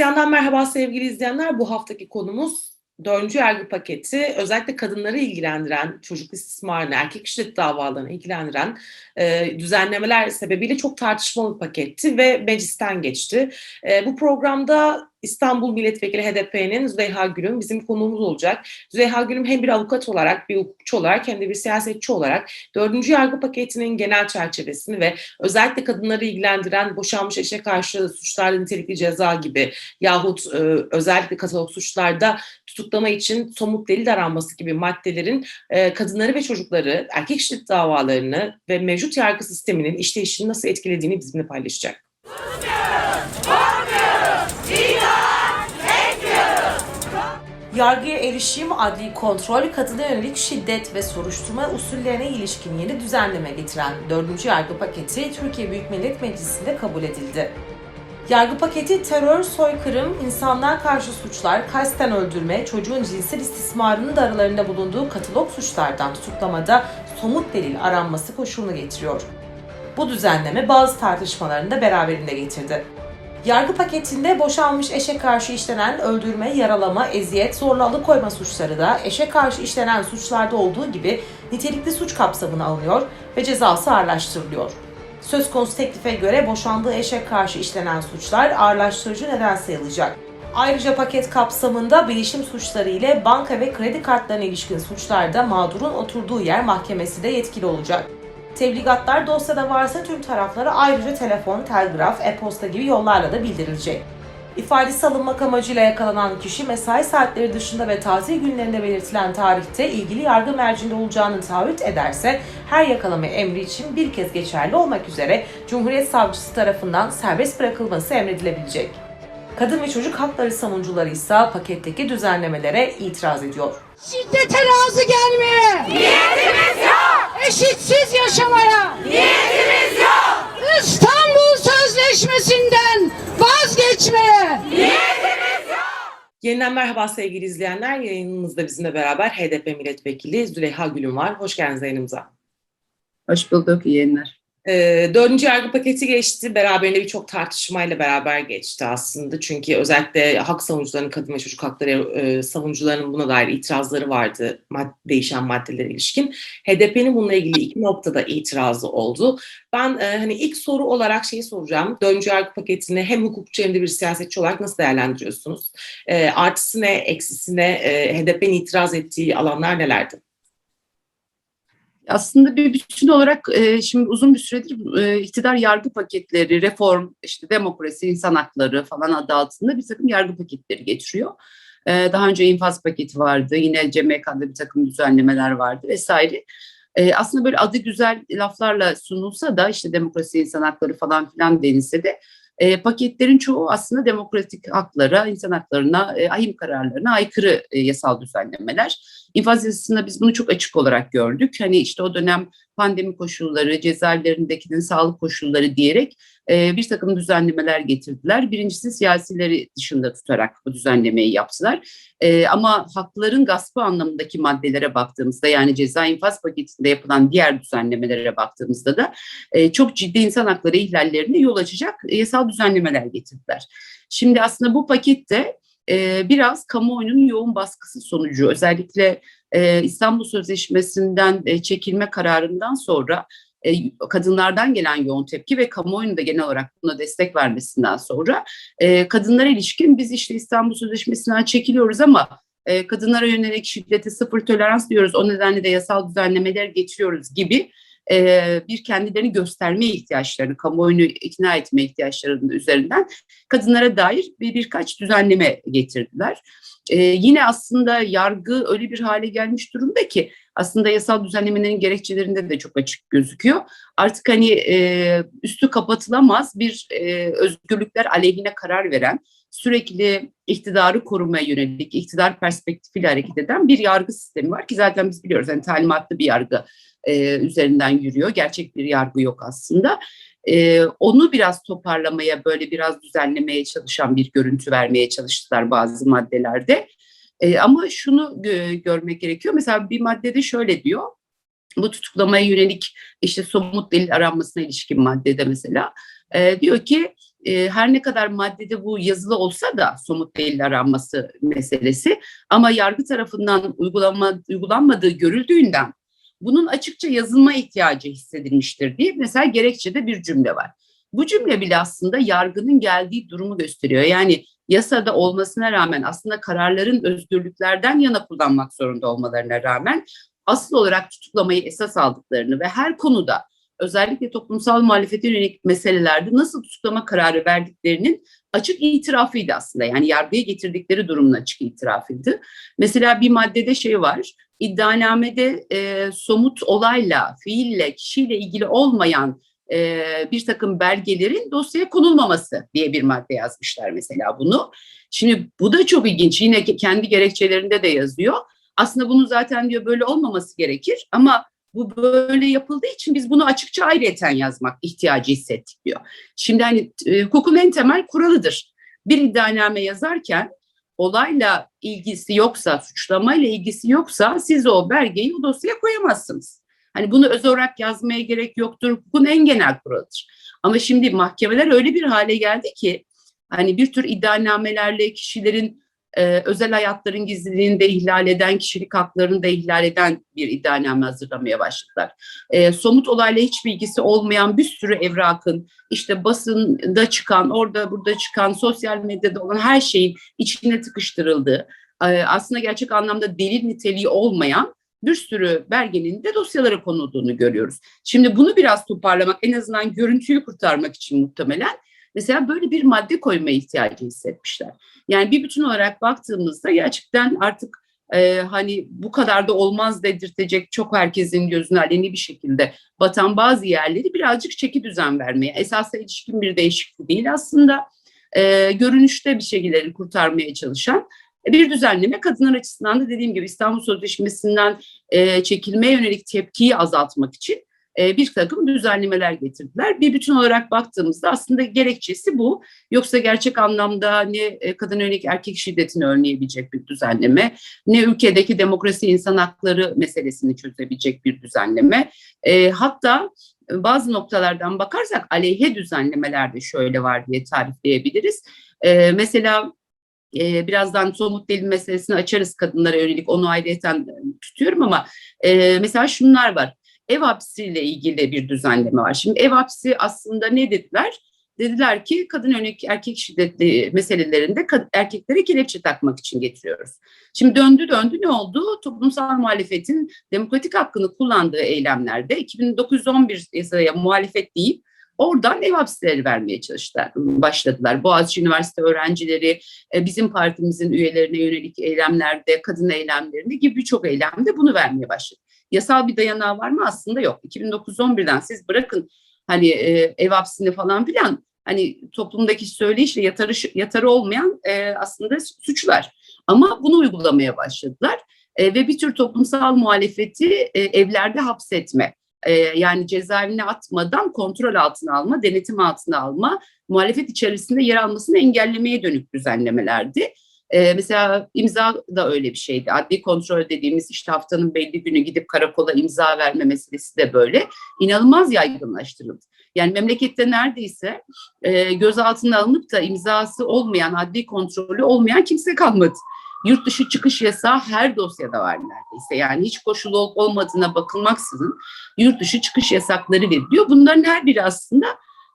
İsyandan merhaba sevgili izleyenler. Bu haftaki konumuz dördüncü yargı paketi. Özellikle kadınları ilgilendiren, çocuk istismarını, erkek şiddet davalarını ilgilendiren e, düzenlemeler sebebiyle çok tartışmalı paketti ve meclisten geçti. E, bu programda İstanbul Milletvekili HDP'nin Züleyha Gülüm bizim konuğumuz olacak. Züleyha Gülüm hem bir avukat olarak, bir hukukçu olarak hem de bir siyasetçi olarak dördüncü yargı paketinin genel çerçevesini ve özellikle kadınları ilgilendiren boşanmış eşe karşı suçlarda nitelikli ceza gibi yahut e, özellikle katalog suçlarda tutuklama için somut delil aranması gibi maddelerin e, kadınları ve çocukları, erkek şiddet davalarını ve mevcut yargı sisteminin işleyişini nasıl etkilediğini bizimle paylaşacak. Yargıya erişim, adli kontrol, kadına yönelik şiddet ve soruşturma usullerine ilişkin yeni düzenleme getiren 4. yargı paketi Türkiye Büyük Millet Meclisi'nde kabul edildi. Yargı paketi terör, soykırım, insanlar karşı suçlar, kasten öldürme, çocuğun cinsel istismarının da aralarında bulunduğu katalog suçlardan tutuklamada somut delil aranması koşulunu getiriyor. Bu düzenleme bazı tartışmalarını da beraberinde getirdi. Yargı paketinde boşanmış eşe karşı işlenen öldürme, yaralama, eziyet, zorla alıkoyma suçları da eşe karşı işlenen suçlarda olduğu gibi nitelikli suç kapsamına alınıyor ve cezası ağırlaştırılıyor. Söz konusu teklife göre boşandığı eşe karşı işlenen suçlar ağırlaştırıcı neden sayılacak. Ayrıca paket kapsamında bilişim suçları ile banka ve kredi kartlarına ilişkin suçlarda mağdurun oturduğu yer mahkemesi de yetkili olacak. Tebligatlar dosyada varsa tüm taraflara ayrıca telefon, telgraf, e-posta gibi yollarla da bildirilecek. İfadesi alınmak amacıyla yakalanan kişi mesai saatleri dışında ve tatil günlerinde belirtilen tarihte ilgili yargı mercinde olacağını taahhüt ederse her yakalama emri için bir kez geçerli olmak üzere Cumhuriyet Savcısı tarafından serbest bırakılması emredilebilecek. Kadın ve çocuk hakları savunucuları ise paketteki düzenlemelere itiraz ediyor. Şiddete razı gelmeye. Niyetimiz yok. Eşitsiz yaşamaya. Niyetimiz yok. İstanbul Sözleşmesi'nden vazgeçmeye. Yeniden merhaba sevgili izleyenler. Yayınımızda bizimle beraber HDP milletvekili Züleyha Gülüm var. Hoş geldiniz yayınımıza. Hoş bulduk, iyi yayınlar. Ee, dördüncü yargı paketi geçti. Beraberinde birçok tartışmayla beraber geçti aslında. Çünkü özellikle hak savunucularının, kadın ve çocuk hakları e, savunucularının buna dair itirazları vardı mad- değişen maddelere ilişkin. HDP'nin bununla ilgili iki noktada itirazı oldu. Ben e, hani ilk soru olarak şeyi soracağım. Dördüncü yargı paketini hem hukukçu hem de bir siyasetçi olarak nasıl değerlendiriyorsunuz? E, artısı ne, eksisi ne, e, HDP'nin itiraz ettiği alanlar nelerdi? Aslında bir bütün olarak e, şimdi uzun bir süredir e, iktidar yargı paketleri, reform, işte demokrasi, insan hakları falan adı altında bir takım yargı paketleri getiriyor. E, daha önce infaz paketi vardı, yine CMK'da bir takım düzenlemeler vardı vesaire. E, aslında böyle adı güzel laflarla sunulsa da işte demokrasi, insan hakları falan filan denilse de e, paketlerin çoğu aslında demokratik haklara, insan haklarına, e, ahim kararlarına aykırı e, yasal düzenlemeler. İnfaz yasasında biz bunu çok açık olarak gördük. Hani işte o dönem pandemi koşulları, cezaevlerindekinin sağlık koşulları diyerek e, bir takım düzenlemeler getirdiler. Birincisi siyasileri dışında tutarak bu düzenlemeyi yaptılar. E, ama hakların gaspı anlamındaki maddelere baktığımızda yani ceza infaz paketinde yapılan diğer düzenlemelere baktığımızda da e, çok ciddi insan hakları ihlallerine yol açacak yasal düzenlemeler getirdiler. Şimdi aslında bu pakette e, biraz kamuoyunun yoğun baskısı sonucu özellikle e, İstanbul Sözleşmesi'nden e, çekilme kararından sonra e, kadınlardan gelen yoğun tepki ve kamuoyunun da genel olarak buna destek vermesinden sonra e, kadınlara ilişkin biz işte İstanbul Sözleşmesi'nden çekiliyoruz ama kadınlara yönelik şiddete sıfır tolerans diyoruz o nedenle de yasal düzenlemeler getiriyoruz gibi bir kendilerini gösterme ihtiyaçlarını, kamuoyunu ikna etme ihtiyaçlarının üzerinden kadınlara dair bir birkaç düzenleme getirdiler. Yine aslında yargı öyle bir hale gelmiş durumda ki aslında yasal düzenlemelerin gerekçelerinde de çok açık gözüküyor. Artık hani üstü kapatılamaz bir özgürlükler aleyhine karar veren, sürekli iktidarı korumaya yönelik, iktidar perspektifiyle hareket eden bir yargı sistemi var ki zaten biz biliyoruz yani talimatlı bir yargı e, üzerinden yürüyor. Gerçek bir yargı yok aslında. E, onu biraz toparlamaya, böyle biraz düzenlemeye çalışan bir görüntü vermeye çalıştılar bazı maddelerde. E, ama şunu gö- görmek gerekiyor. Mesela bir maddede şöyle diyor. Bu tutuklamaya yönelik işte somut delil aranmasına ilişkin maddede mesela e, diyor ki e, her ne kadar maddede bu yazılı olsa da somut delil aranması meselesi ama yargı tarafından uygulama, uygulanmadığı görüldüğünden bunun açıkça yazılma ihtiyacı hissedilmiştir diye mesela gerekçede bir cümle var. Bu cümle bile aslında yargının geldiği durumu gösteriyor. Yani yasada olmasına rağmen aslında kararların özgürlüklerden yana kullanmak zorunda olmalarına rağmen asıl olarak tutuklamayı esas aldıklarını ve her konuda özellikle toplumsal muhalefete yönelik meselelerde nasıl tutuklama kararı verdiklerinin açık itirafıydı aslında. Yani yargıya getirdikleri durumun açık itirafıydı. Mesela bir maddede şey var, iddianamede e, somut olayla, fiille, kişiyle ilgili olmayan e, bir takım belgelerin dosyaya konulmaması diye bir madde yazmışlar mesela bunu. Şimdi bu da çok ilginç. Yine kendi gerekçelerinde de yazıyor. Aslında bunun zaten diyor böyle olmaması gerekir ama bu böyle yapıldığı için biz bunu açıkça ayrıyeten yazmak ihtiyacı hissettik diyor. Şimdi hani e, hukukun en temel kuralıdır. Bir iddianame yazarken olayla ilgisi yoksa, suçlamayla ilgisi yoksa siz o belgeyi o dosyaya koyamazsınız. Hani bunu öz olarak yazmaya gerek yoktur. Hukukun en genel kuralıdır. Ama şimdi mahkemeler öyle bir hale geldi ki hani bir tür iddianamelerle kişilerin e, özel hayatların gizliliğini de ihlal eden, kişilik haklarını da ihlal eden bir iddianame hazırlamaya başladılar. E, somut olayla hiçbir ilgisi olmayan bir sürü evrakın, işte basında çıkan, orada burada çıkan, sosyal medyada olan her şeyin içine tıkıştırıldığı, e, aslında gerçek anlamda delil niteliği olmayan bir sürü belgenin de dosyalara konulduğunu görüyoruz. Şimdi bunu biraz toparlamak, en azından görüntüyü kurtarmak için muhtemelen mesela böyle bir madde koyma ihtiyacı hissetmişler. Yani bir bütün olarak baktığımızda gerçekten artık e, hani bu kadar da olmaz dedirtecek çok herkesin gözüne aleni bir şekilde batan bazı yerleri birazcık çeki düzen vermeye, esasla ilişkin bir değişiklik değil aslında e, görünüşte bir şeyleri kurtarmaya çalışan bir düzenleme kadınlar açısından da dediğim gibi İstanbul Sözleşmesi'nden e, çekilmeye yönelik tepkiyi azaltmak için e, bir takım düzenlemeler getirdiler. Bir bütün olarak baktığımızda aslında gerekçesi bu. Yoksa gerçek anlamda e, kadın yönelik erkek şiddetini önleyebilecek bir düzenleme, ne ülkedeki demokrasi insan hakları meselesini çözebilecek bir düzenleme. E, hatta bazı noktalardan bakarsak aleyhe düzenlemeler de şöyle var diye tarifleyebiliriz. Mesela birazdan somut delil meselesini açarız kadınlara yönelik onu ayrıyeten tutuyorum ama mesela şunlar var ev hapsiyle ilgili bir düzenleme var. Şimdi ev hapsi aslında ne dediler? Dediler ki kadın yönelik erkek şiddetli meselelerinde erkeklere kelepçe takmak için getiriyoruz. Şimdi döndü döndü ne oldu? Toplumsal muhalefetin demokratik hakkını kullandığı eylemlerde 2911 yasaya muhalefet deyip oradan ev hapsileri vermeye çalıştılar, başladılar. Boğaziçi Üniversite öğrencileri, e, bizim partimizin üyelerine yönelik eylemlerde, kadın eylemlerinde gibi birçok eylemde bunu vermeye başladı yasal bir dayanağı var mı? Aslında yok. 2009-11'den siz bırakın hani e, ev hapsini falan filan hani toplumdaki söyleyişle yatarı, yatarı olmayan e, aslında suçlar. Ama bunu uygulamaya başladılar e, ve bir tür toplumsal muhalefeti e, evlerde hapsetme. E, yani cezaevine atmadan kontrol altına alma, denetim altına alma, muhalefet içerisinde yer almasını engellemeye dönük düzenlemelerdi. Ee, mesela imza da öyle bir şeydi. Adli kontrol dediğimiz işte haftanın belli günü gidip karakola imza verme meselesi de böyle. inanılmaz yaygınlaştırıldı. Yani memlekette neredeyse e, gözaltına alınıp da imzası olmayan, adli kontrolü olmayan kimse kalmadı. Yurt dışı çıkış yasağı her dosyada var neredeyse. Yani hiç koşulu olup olmadığına bakılmaksızın yurt dışı çıkış yasakları veriliyor. Bunların her biri aslında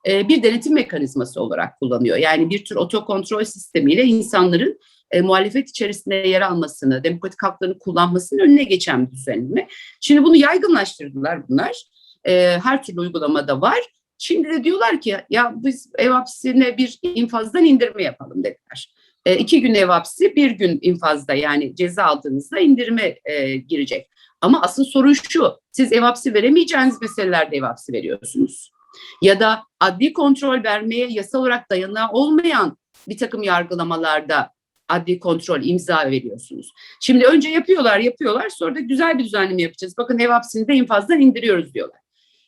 e, bir denetim mekanizması olarak kullanıyor. Yani bir tür otokontrol sistemiyle insanların e, muhalefet içerisinde yer almasını, demokratik haklarını kullanmasının önüne geçen bir düzenleme. Şimdi bunu yaygınlaştırdılar bunlar. E, her türlü uygulamada var. Şimdi de diyorlar ki ya biz ev hapsine bir infazdan indirme yapalım dediler. E, iki gün ev hapsi, bir gün infazda yani ceza aldığınızda indirime e, girecek. Ama asıl sorun şu, siz ev hapsi veremeyeceğiniz meselelerde ev hapsi veriyorsunuz. Ya da adli kontrol vermeye yasal olarak dayanağı olmayan bir takım yargılamalarda adli kontrol imza veriyorsunuz. Şimdi önce yapıyorlar yapıyorlar sonra da güzel bir düzenleme yapacağız. Bakın ev hapsini de infazdan indiriyoruz diyorlar.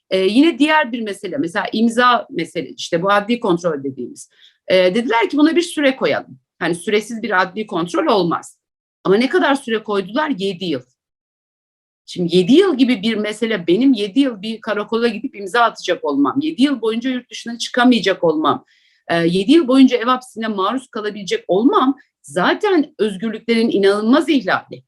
Ee, yine diğer bir mesele mesela imza mesele işte bu adli kontrol dediğimiz. Ee, dediler ki buna bir süre koyalım. Hani süresiz bir adli kontrol olmaz. Ama ne kadar süre koydular? 7 yıl. Şimdi 7 yıl gibi bir mesele benim 7 yıl bir karakola gidip imza atacak olmam, 7 yıl boyunca yurt dışına çıkamayacak olmam, 7 yıl boyunca ev hapsine maruz kalabilecek olmam zaten özgürlüklerin inanılmaz ihlali.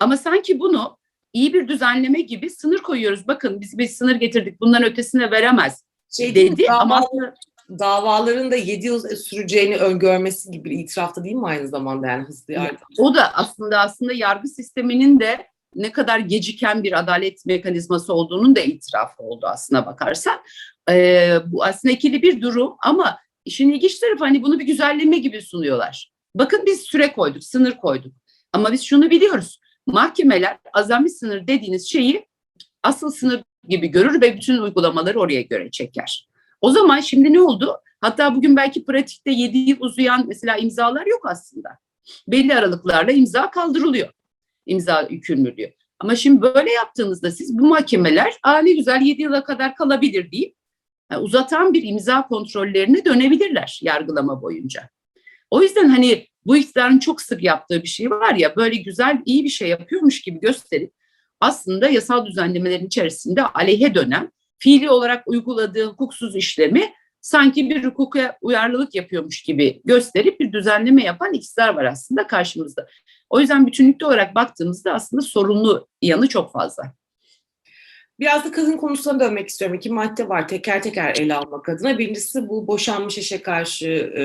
Ama sanki bunu iyi bir düzenleme gibi sınır koyuyoruz. Bakın biz bir sınır getirdik bundan ötesine veremez Şey dedi dava- ama aslında davaların da 7 yıl süreceğini öngörmesi gibi bir itirafta değil mi aynı zamanda yani hızlı yargı? o da aslında aslında yargı sisteminin de ne kadar geciken bir adalet mekanizması olduğunun da itirafı oldu aslına bakarsan. Ee, bu aslında ikili bir durum ama işin ilginç tarafı hani bunu bir güzelleme gibi sunuyorlar. Bakın biz süre koyduk, sınır koyduk. Ama biz şunu biliyoruz. Mahkemeler azami sınır dediğiniz şeyi asıl sınır gibi görür ve bütün uygulamaları oraya göre çeker. O zaman şimdi ne oldu? Hatta bugün belki pratikte 7 yıl uzayan mesela imzalar yok aslında. Belli aralıklarla imza kaldırılıyor. İmza yükümlülüğü. Ama şimdi böyle yaptığınızda siz bu mahkemeler Aa, ne güzel 7 yıla kadar kalabilir deyip yani uzatan bir imza kontrollerine dönebilirler yargılama boyunca. O yüzden hani bu iktidarın çok sık yaptığı bir şey var ya böyle güzel iyi bir şey yapıyormuş gibi gösterip aslında yasal düzenlemelerin içerisinde aleyhe dönen fiili olarak uyguladığı hukuksuz işlemi sanki bir hukuka uyarlılık yapıyormuş gibi gösterip bir düzenleme yapan iktidar var aslında karşımızda. O yüzden bütünlükte olarak baktığımızda aslında sorunlu yanı çok fazla. Biraz da kadın konusuna dönmek istiyorum. İki madde var teker teker ele almak adına. Birincisi bu boşanmış eşe karşı e,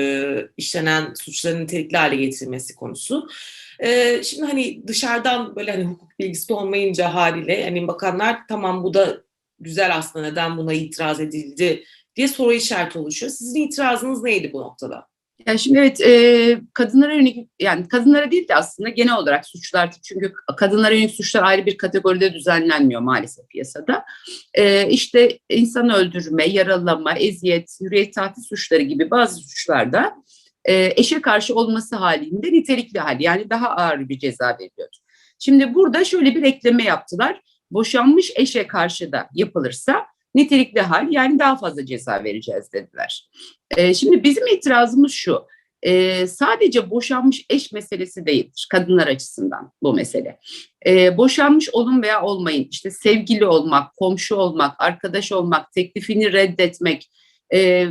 işlenen suçların nitelikli hale getirilmesi konusu. E, şimdi hani dışarıdan böyle hani hukuk bilgisi olmayınca haliyle hani bakanlar tamam bu da güzel aslında neden buna itiraz edildi diye soru işareti oluşuyor. Sizin itirazınız neydi bu noktada? Yani şimdi evet e, kadınlara yönelik yani kadınlara değil de aslında genel olarak suçlar çünkü kadınlara yönelik suçlar ayrı bir kategoride düzenlenmiyor maalesef piyasada. E, işte insan öldürme, yaralama, eziyet, hürriyet tahdit suçları gibi bazı suçlarda e, eşe karşı olması halinde nitelikli hal yani daha ağır bir ceza veriliyordu. Şimdi burada şöyle bir ekleme yaptılar. Boşanmış eşe karşı da yapılırsa nitelikli hal yani daha fazla ceza vereceğiz dediler. E, şimdi bizim itirazımız şu. E, sadece boşanmış eş meselesi değildir kadınlar açısından bu mesele. E, boşanmış olun veya olmayın işte sevgili olmak, komşu olmak, arkadaş olmak, teklifini reddetmek e,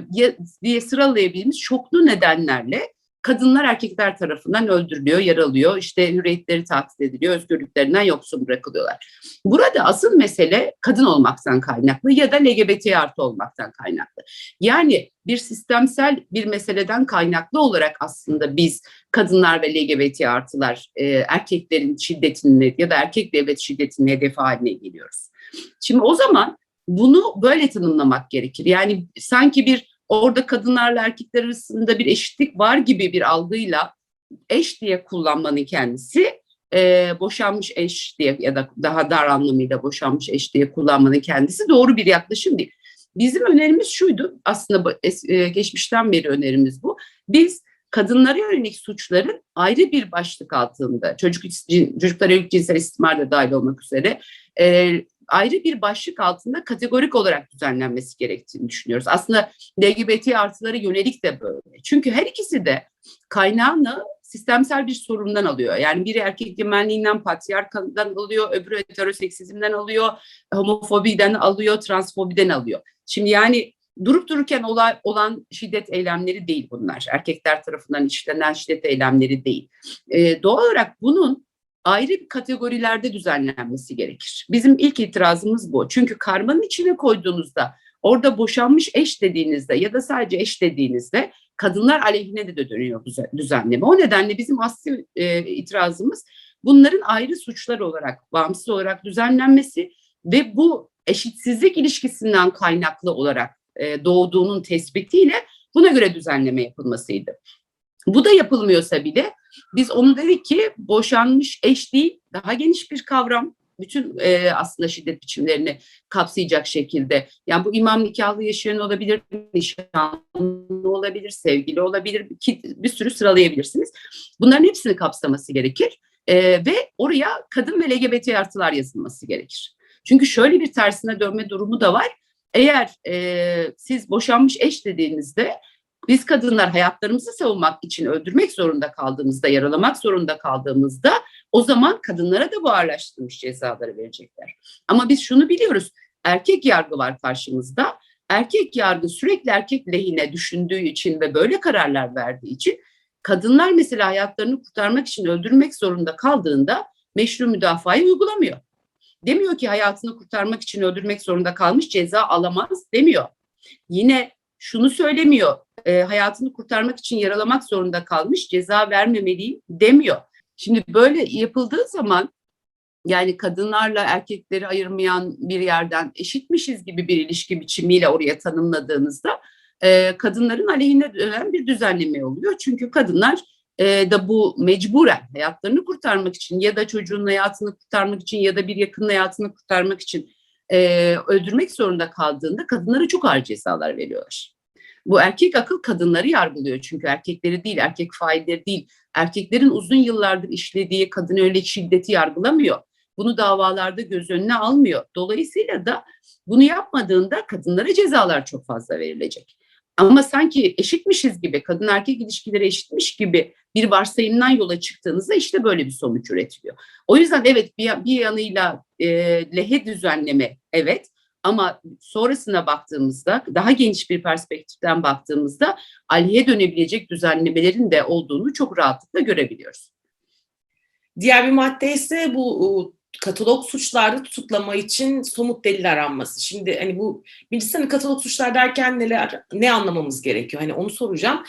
diye sıralayabildiğimiz çoklu nedenlerle kadınlar erkekler tarafından öldürülüyor, yaralıyor, işte hürriyetleri tahdit ediliyor, özgürlüklerinden yoksun bırakılıyorlar. Burada asıl mesele kadın olmaktan kaynaklı ya da LGBT artı olmaktan kaynaklı. Yani bir sistemsel bir meseleden kaynaklı olarak aslında biz kadınlar ve LGBT artılar e, erkeklerin şiddetini ya da erkek devlet şiddetinin hedefi haline geliyoruz. Şimdi o zaman bunu böyle tanımlamak gerekir. Yani sanki bir orada kadınlarla erkekler arasında bir eşitlik var gibi bir algıyla eş diye kullanmanın kendisi e, boşanmış eş diye ya da daha dar anlamıyla boşanmış eş diye kullanmanın kendisi doğru bir yaklaşım değil. Bizim önerimiz şuydu aslında e, geçmişten beri önerimiz bu. Biz kadınlara yönelik suçların ayrı bir başlık altında çocuk çocuklara yönelik cinsel istismar da dahil olmak üzere e, ayrı bir başlık altında kategorik olarak düzenlenmesi gerektiğini düşünüyoruz. Aslında LGBT artıları yönelik de böyle. Çünkü her ikisi de kaynağını sistemsel bir sorundan alıyor. Yani biri erkek egemenliğinden, patriarkadan alıyor, öbürü heteroseksizmden alıyor, homofobiden alıyor, transfobiden alıyor. Şimdi yani durup dururken olay, olan şiddet eylemleri değil bunlar. Erkekler tarafından işlenen şiddet eylemleri değil. Ee, doğal olarak bunun ayrı kategorilerde düzenlenmesi gerekir. Bizim ilk itirazımız bu. Çünkü karmanın içine koyduğunuzda orada boşanmış eş dediğinizde ya da sadece eş dediğinizde kadınlar aleyhine de dönüyor düzenleme. O nedenle bizim asli e, itirazımız bunların ayrı suçlar olarak, bağımsız olarak düzenlenmesi ve bu eşitsizlik ilişkisinden kaynaklı olarak e, doğduğunun tespitiyle buna göre düzenleme yapılmasıydı. Bu da yapılmıyorsa bile biz onu dedik ki boşanmış eş değil, daha geniş bir kavram. Bütün e, aslında şiddet biçimlerini kapsayacak şekilde. Yani bu imam nikahlı yaşayan olabilir, nişanlı olabilir, sevgili olabilir, ki bir sürü sıralayabilirsiniz. Bunların hepsini kapsaması gerekir. E, ve oraya kadın ve LGBT artılar yazılması gerekir. Çünkü şöyle bir tersine dönme durumu da var. Eğer e, siz boşanmış eş dediğinizde biz kadınlar hayatlarımızı savunmak için öldürmek zorunda kaldığımızda, yaralamak zorunda kaldığımızda o zaman kadınlara da bu ağırlaştırılmış cezaları verecekler. Ama biz şunu biliyoruz, erkek yargı var karşımızda erkek yargı sürekli erkek lehine düşündüğü için ve böyle kararlar verdiği için kadınlar mesela hayatlarını kurtarmak için öldürmek zorunda kaldığında meşru müdafayı uygulamıyor. Demiyor ki hayatını kurtarmak için öldürmek zorunda kalmış ceza alamaz demiyor. Yine şunu söylemiyor. e, hayatını kurtarmak için yaralamak zorunda kalmış ceza vermemeliyim demiyor. Şimdi böyle yapıldığı zaman yani kadınlarla erkekleri ayırmayan bir yerden eşitmişiz gibi bir ilişki biçimiyle oraya tanımladığınızda e, kadınların aleyhine dönen bir düzenleme oluyor. Çünkü kadınlar e, da bu mecburen hayatlarını kurtarmak için ya da çocuğun hayatını kurtarmak için ya da bir yakının hayatını kurtarmak için e, öldürmek zorunda kaldığında kadınlara çok ağır cezalar veriyorlar. Bu erkek akıl kadınları yargılıyor çünkü erkekleri değil, erkek failleri değil. Erkeklerin uzun yıllardır işlediği kadın öyle şiddeti yargılamıyor. Bunu davalarda göz önüne almıyor. Dolayısıyla da bunu yapmadığında kadınlara cezalar çok fazla verilecek. Ama sanki eşitmişiz gibi, kadın erkek ilişkileri eşitmiş gibi bir varsayımdan yola çıktığınızda işte böyle bir sonuç üretiliyor. O yüzden evet bir, bir yanıyla e, lehe düzenleme evet ama sonrasına baktığımızda daha geniş bir perspektiften baktığımızda aleyhe dönebilecek düzenlemelerin de olduğunu çok rahatlıkla görebiliyoruz. Diğer bir madde ise bu katalog suçlarda tutuklama için somut delil aranması. Şimdi hani bu birincisi hani katalog suçlar derken neler ne anlamamız gerekiyor? Hani onu soracağım.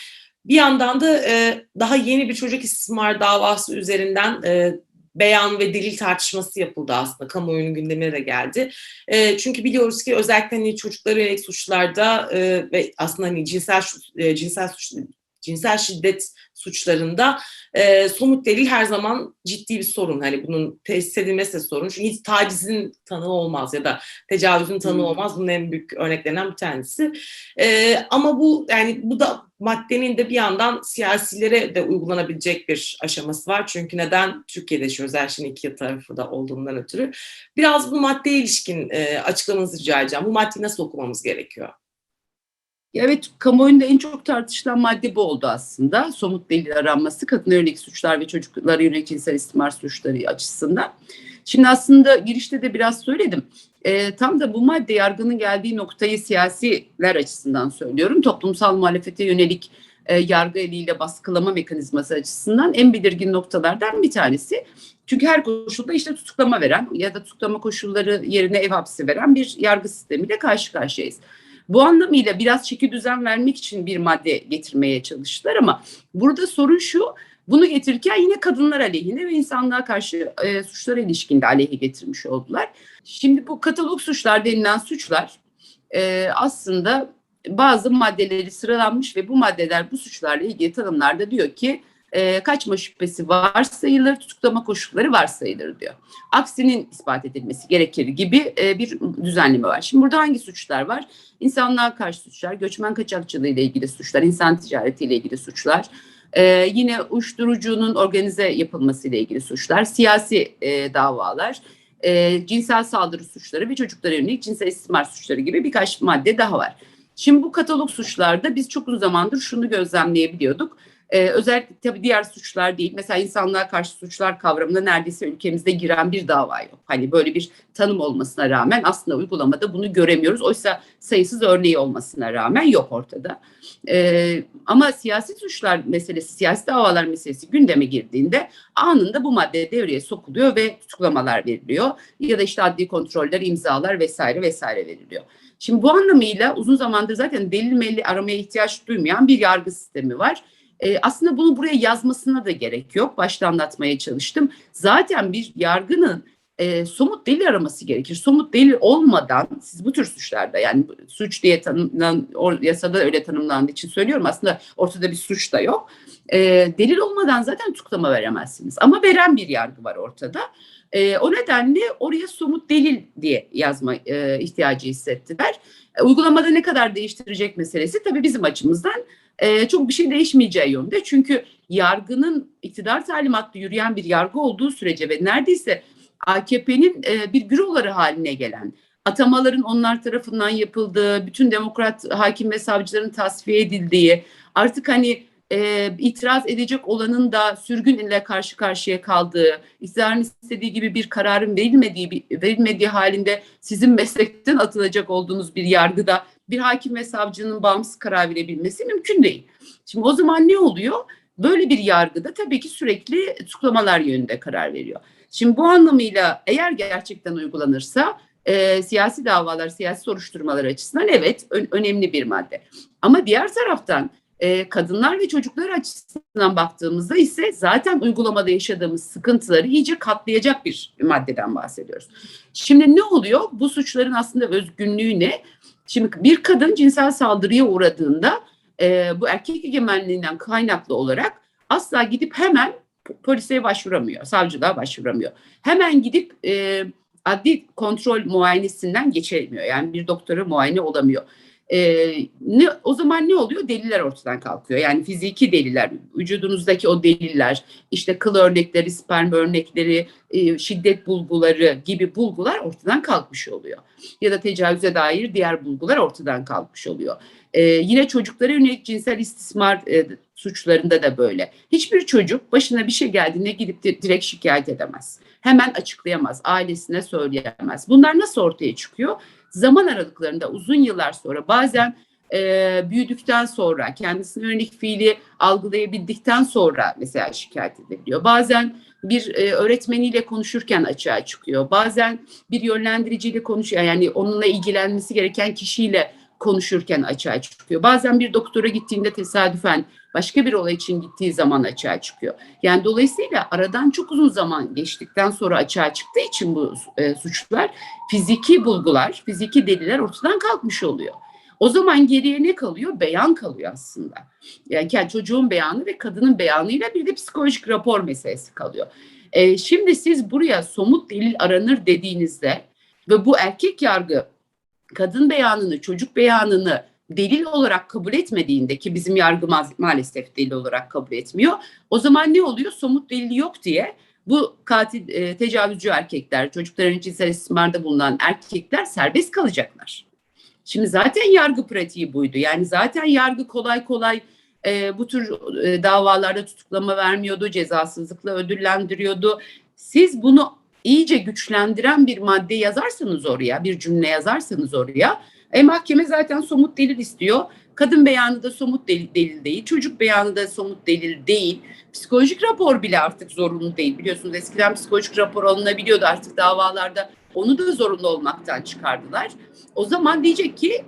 Bir yandan da e, daha yeni bir çocuk istismar davası üzerinden e, beyan ve delil tartışması yapıldı aslında. Kamuoyunun gündemine de geldi. E, çünkü biliyoruz ki özellikle hani çocuklara yönelik suçlarda e, ve aslında hani cinsel e, cinsel suç cinsel şiddet suçlarında e, somut delil her zaman ciddi bir sorun. Hani bunun tesis edilmesi sorun. Çünkü hiç tacizin tanığı olmaz ya da tecavüzün tanığı Hmm. olmaz. Bunun en büyük örneklerinden bir tanesi. E, ama bu yani bu da maddenin de bir yandan siyasilere de uygulanabilecek bir aşaması var. Çünkü neden Türkiye'de şu özel iki tarafı da olduğundan ötürü. Biraz bu maddeye ilişkin e, açıklamanızı rica edeceğim. Bu maddeyi nasıl okumamız gerekiyor? Evet, kamuoyunda en çok tartışılan madde bu oldu aslında. Somut delil aranması, kadın yönelik suçlar ve çocuklara yönelik cinsel istismar suçları açısından. Şimdi aslında girişte de biraz söyledim. E, tam da bu madde yargının geldiği noktayı siyasiler açısından söylüyorum. Toplumsal muhalefete yönelik e, yargı eliyle baskılama mekanizması açısından en belirgin noktalardan bir tanesi. Çünkü her koşulda işte tutuklama veren ya da tutuklama koşulları yerine ev hapsi veren bir yargı sistemiyle karşı karşıyayız. Bu anlamıyla biraz çeki düzen vermek için bir madde getirmeye çalıştılar ama burada sorun şu, bunu getirirken yine kadınlar aleyhine ve insanlığa karşı e, suçlara ilişkinde aleyhe getirmiş oldular. Şimdi bu katalog suçlar denilen suçlar e, aslında bazı maddeleri sıralanmış ve bu maddeler bu suçlarla ilgili tanımlarda diyor ki e, kaçma şüphesi varsayılır, tutuklama koşulları varsayılır diyor. Aksinin ispat edilmesi gerekir gibi e, bir düzenleme var. Şimdi burada hangi suçlar var? İnsanlığa karşı suçlar, göçmen kaçakçılığı ile ilgili suçlar, insan ticareti ile ilgili suçlar, e, yine uyuşturucunun organize yapılması ile ilgili suçlar, siyasi e, davalar, e, cinsel saldırı suçları ve çocuklara yönelik cinsel istismar suçları gibi birkaç madde daha var. Şimdi bu katalog suçlarda biz çok uzun zamandır şunu gözlemleyebiliyorduk. Ee, özellikle tabii diğer suçlar değil. Mesela insanlığa karşı suçlar kavramına neredeyse ülkemizde giren bir dava yok. Hani böyle bir tanım olmasına rağmen aslında uygulamada bunu göremiyoruz. Oysa sayısız örneği olmasına rağmen yok ortada. Ee, ama siyasi suçlar meselesi, siyasi davalar meselesi gündeme girdiğinde anında bu madde devreye sokuluyor ve tutuklamalar veriliyor. Ya da işte adli kontroller, imzalar vesaire vesaire veriliyor. Şimdi bu anlamıyla uzun zamandır zaten delil melli aramaya ihtiyaç duymayan bir yargı sistemi var. E, aslında bunu buraya yazmasına da gerek yok. Başta anlatmaya çalıştım. Zaten bir yargının e, somut delil araması gerekir. Somut delil olmadan siz bu tür suçlarda yani suç diye tanımlanan or, yasada öyle tanımlandığı için söylüyorum aslında ortada bir suç da yok. E, delil olmadan zaten tutuklama veremezsiniz. Ama veren bir yargı var ortada. E, o nedenle oraya somut delil diye yazma e, ihtiyacı hissettiler. E, uygulamada ne kadar değiştirecek meselesi tabii bizim açımızdan e, çok bir şey değişmeyeceği yönde. Çünkü yargının iktidar talimatlı yürüyen bir yargı olduğu sürece ve neredeyse AKP'nin e, bir büroları haline gelen, atamaların onlar tarafından yapıldığı, bütün demokrat hakim ve savcıların tasfiye edildiği, artık hani e, itiraz edecek olanın da sürgün ile karşı karşıya kaldığı, iktidarın istediği gibi bir kararın verilmediği, verilmediği halinde sizin meslekten atılacak olduğunuz bir yargıda bir hakim ve savcının bağımsız karar verebilmesi mümkün değil. Şimdi o zaman ne oluyor? Böyle bir yargıda tabii ki sürekli tutuklamalar yönünde karar veriyor. Şimdi bu anlamıyla eğer gerçekten uygulanırsa e, siyasi davalar, siyasi soruşturmalar açısından evet ö- önemli bir madde. Ama diğer taraftan e, kadınlar ve çocuklar açısından baktığımızda ise zaten uygulamada yaşadığımız sıkıntıları iyice katlayacak bir maddeden bahsediyoruz. Şimdi ne oluyor? Bu suçların aslında özgünlüğü ne? Şimdi bir kadın cinsel saldırıya uğradığında e, bu erkek egemenliğinden kaynaklı olarak asla gidip hemen polise başvuramıyor, savcılığa başvuramıyor. Hemen gidip e, adli kontrol muayenesinden geçemiyor. Yani bir doktora muayene olamıyor. Ee, ne, o zaman ne oluyor? Deliller ortadan kalkıyor. Yani fiziki deliller, vücudunuzdaki o deliller, işte kıl örnekleri, sperm örnekleri, e, şiddet bulguları gibi bulgular ortadan kalkmış oluyor. Ya da tecavüze dair diğer bulgular ortadan kalkmış oluyor. Ee, yine çocuklara yönelik cinsel istismar e, suçlarında da böyle. Hiçbir çocuk başına bir şey geldiğinde gidip de direkt şikayet edemez. Hemen açıklayamaz, ailesine söyleyemez. Bunlar nasıl ortaya çıkıyor? Zaman aralıklarında uzun yıllar sonra bazen e, büyüdükten sonra kendisine yönelik fiili algılayabildikten sonra mesela şikayet edebiliyor. Bazen bir e, öğretmeniyle konuşurken açığa çıkıyor. Bazen bir yönlendiriciyle konuşuyor. Yani onunla ilgilenmesi gereken kişiyle konuşurken açığa çıkıyor. Bazen bir doktora gittiğinde tesadüfen başka bir olay için gittiği zaman açığa çıkıyor. Yani dolayısıyla aradan çok uzun zaman geçtikten sonra açığa çıktığı için bu e, suçlar fiziki bulgular, fiziki deliller ortadan kalkmış oluyor. O zaman geriye ne kalıyor? Beyan kalıyor aslında. Yani, çocuğun beyanı ve kadının beyanıyla bir de psikolojik rapor meselesi kalıyor. E, şimdi siz buraya somut delil aranır dediğinizde ve bu erkek yargı kadın beyanını, çocuk beyanını delil olarak kabul etmediğinde ki bizim yargı maalesef delil olarak kabul etmiyor. O zaman ne oluyor? Somut delil yok diye bu katil e, tecavüzcü erkekler, çocukların cinsel istismarda bulunan erkekler serbest kalacaklar. Şimdi zaten yargı pratiği buydu. Yani zaten yargı kolay kolay e, bu tür e, davalarda tutuklama vermiyordu, cezasızlıkla ödüllendiriyordu. Siz bunu iyice güçlendiren bir madde yazarsanız oraya, bir cümle yazarsanız oraya, e, mahkeme zaten somut delil istiyor. Kadın beyanı da somut delil, delil değil, çocuk beyanı da somut delil değil. Psikolojik rapor bile artık zorunlu değil. Biliyorsunuz eskiden psikolojik rapor alınabiliyordu artık davalarda. Onu da zorunlu olmaktan çıkardılar. O zaman diyecek ki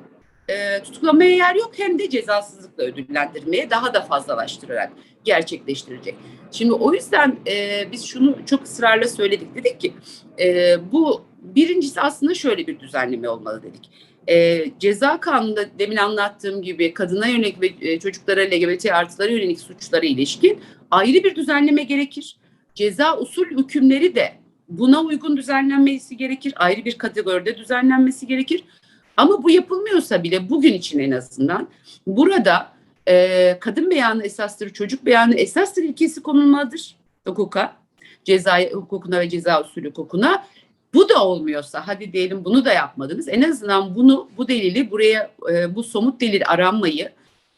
e, tutuklamaya yer yok hem de cezasızlıkla ödüllendirmeye daha da fazlalaştırarak gerçekleştirecek. Şimdi o yüzden e, biz şunu çok ısrarla söyledik. Dedik ki e, bu birincisi aslında şöyle bir düzenleme olmalı dedik. E, ceza kanununda demin anlattığım gibi kadına yönelik ve e, çocuklara LGBT artılara yönelik suçlara ilişkin ayrı bir düzenleme gerekir. Ceza usul hükümleri de buna uygun düzenlenmesi gerekir. Ayrı bir kategoride düzenlenmesi gerekir. Ama bu yapılmıyorsa bile bugün için en azından burada e, kadın beyanı esastır, çocuk beyanı esastır ilkesi konulmalıdır hukuka, ceza hukukuna ve ceza usulü hukukuna. Bu da olmuyorsa hadi diyelim bunu da yapmadınız. En azından bunu bu delili buraya e, bu somut delil aranmayı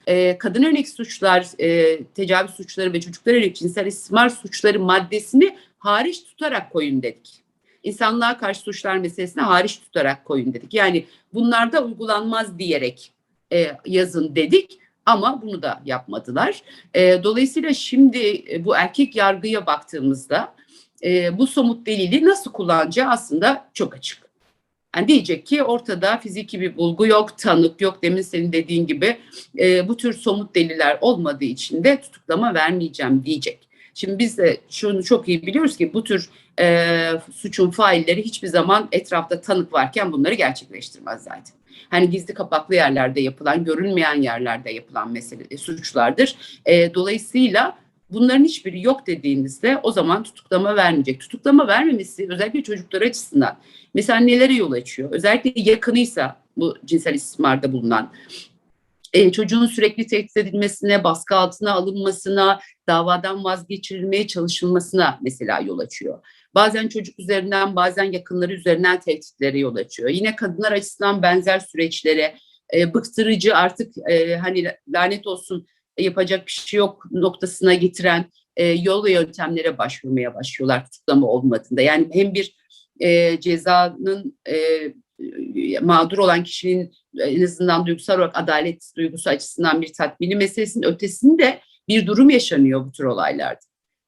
e, kadın yönelik suçlar, e, tecavüz suçları ve çocuklar yönelik cinsel istismar suçları maddesini hariç tutarak koyun dedik. İnsanlığa karşı suçlar meselesini hariç tutarak koyun dedik. Yani bunlarda uygulanmaz diyerek e, yazın dedik ama bunu da yapmadılar. E, dolayısıyla şimdi e, bu erkek yargıya baktığımızda e, bu somut delili nasıl kullanacağı aslında çok açık. Yani diyecek ki ortada fiziki bir bulgu yok, tanık yok. Demin senin dediğin gibi e, bu tür somut deliller olmadığı için de tutuklama vermeyeceğim diyecek. Şimdi biz de şunu çok iyi biliyoruz ki bu tür e, suçun failleri hiçbir zaman etrafta tanık varken bunları gerçekleştirmez zaten. Hani gizli kapaklı yerlerde yapılan, görünmeyen yerlerde yapılan mesele e, suçlardır. E, dolayısıyla bunların hiçbiri yok dediğinizde o zaman tutuklama vermeyecek. Tutuklama vermemesi özellikle çocuklar açısından mesela nelere yol açıyor? Özellikle yakınıysa bu cinsel istismarda bulunan e, çocuğun sürekli tehdit edilmesine, baskı altına alınmasına, davadan vazgeçirilmeye çalışılmasına mesela yol açıyor. Bazen çocuk üzerinden, bazen yakınları üzerinden tehditlere yol açıyor. Yine kadınlar açısından benzer süreçlere, e, bıktırıcı artık e, hani lanet olsun yapacak bir şey yok noktasına getiren e, yol ve yöntemlere başvurmaya başlıyorlar tutuklama olmadığında. Yani hem bir e, cezanın e, e, mağdur olan kişinin en azından duygusal olarak adalet duygusu açısından bir tatmini meselesinin ötesinde bir durum yaşanıyor bu tür olaylarda.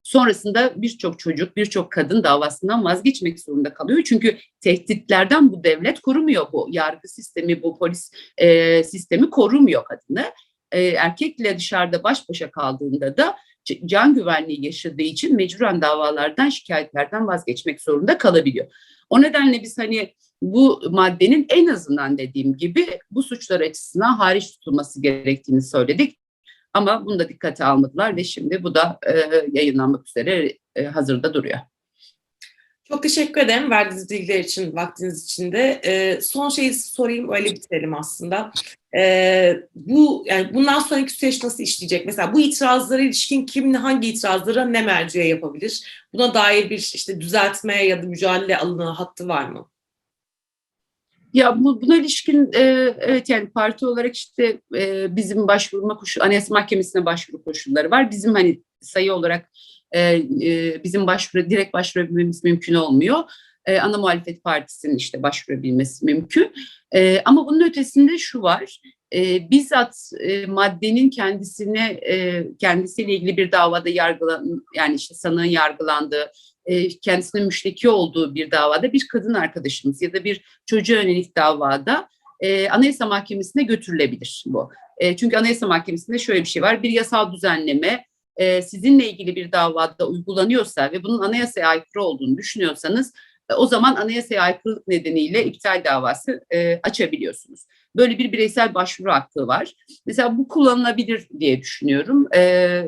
Sonrasında birçok çocuk, birçok kadın davasından vazgeçmek zorunda kalıyor. Çünkü tehditlerden bu devlet korumuyor bu yargı sistemi, bu polis e, sistemi korumuyor kadını. E, erkekle dışarıda baş başa kaldığında da can güvenliği yaşadığı için mecburen davalardan, şikayetlerden vazgeçmek zorunda kalabiliyor. O nedenle biz hani bu maddenin en azından dediğim gibi bu suçlar açısından hariç tutulması gerektiğini söyledik. Ama bunu da dikkate almadılar ve şimdi bu da e, yayınlanmak üzere e, hazırda duruyor. Çok teşekkür ederim verdiğiniz bilgiler için, vaktiniz için de. E, son şeyi sorayım, öyle bitirelim aslında. E, bu yani bundan sonraki süreç nasıl işleyecek? Mesela bu itirazlara ilişkin kim hangi itirazlara ne merciye yapabilir? Buna dair bir işte düzeltme ya da mücadele alanı hattı var mı? Ya bu, buna ilişkin e, evet yani parti olarak işte e, bizim başvurma koşu Anayasa Mahkemesi'ne başvuru koşulları var. Bizim hani sayı olarak e, e, bizim başvuru direkt başvurabilmemiz mümkün olmuyor. E, ana muhalefet partisinin işte başvurabilmesi mümkün. E, ama bunun ötesinde şu var. E, bizzat e, maddenin kendisine e, kendisiyle ilgili bir davada yargılan yani işte sanığın yargılandığı e, kendisine müşteki olduğu bir davada bir kadın arkadaşımız ya da bir çocuğa yönelik davada e, Anayasa Mahkemesi'ne götürülebilir bu. E, çünkü Anayasa Mahkemesi'nde şöyle bir şey var. Bir yasal düzenleme e, sizinle ilgili bir davada uygulanıyorsa ve bunun anayasaya aykırı olduğunu düşünüyorsanız e, o zaman anayasaya aykırılık nedeniyle iptal davası e, açabiliyorsunuz. Böyle bir bireysel başvuru hakkı var. Mesela bu kullanılabilir diye düşünüyorum. E,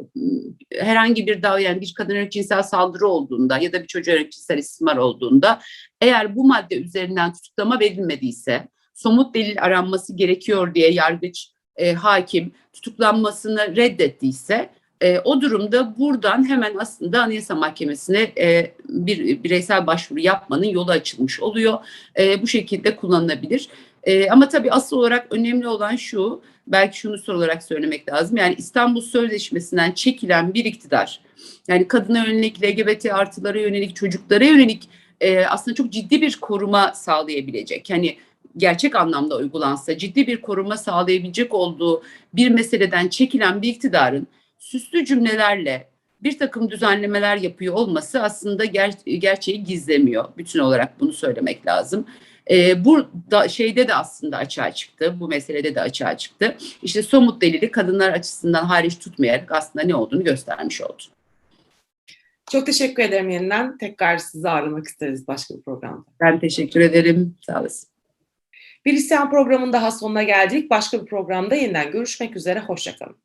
herhangi bir dava yani bir kadına cinsel saldırı olduğunda ya da bir çocuğa cinsel istismar olduğunda eğer bu madde üzerinden tutuklama verilmediyse somut delil aranması gerekiyor diye yargıç, e, hakim tutuklanmasını reddettiyse e, o durumda buradan hemen aslında Anayasa Mahkemesi'ne e, bir bireysel başvuru yapmanın yolu açılmış oluyor. E, bu şekilde kullanılabilir. E, ama tabii asıl olarak önemli olan şu, belki şunu sorularak söylemek lazım. Yani İstanbul Sözleşmesi'nden çekilen bir iktidar, yani kadına yönelik, LGBT artılara yönelik, çocuklara yönelik e, aslında çok ciddi bir koruma sağlayabilecek. Yani gerçek anlamda uygulansa ciddi bir koruma sağlayabilecek olduğu bir meseleden çekilen bir iktidarın süslü cümlelerle bir takım düzenlemeler yapıyor olması aslında ger- gerçeği gizlemiyor. Bütün olarak bunu söylemek lazım. E, bu da, şeyde de aslında açığa çıktı. Bu meselede de açığa çıktı. İşte somut delili kadınlar açısından hariç tutmayarak aslında ne olduğunu göstermiş oldu. Çok teşekkür ederim yeniden. Tekrar sizi ağırlamak isteriz başka bir programda. Ben teşekkür ederim. Sağ olasın. Bir isyan programının daha sonuna geldik. Başka bir programda yeniden görüşmek üzere. Hoşçakalın.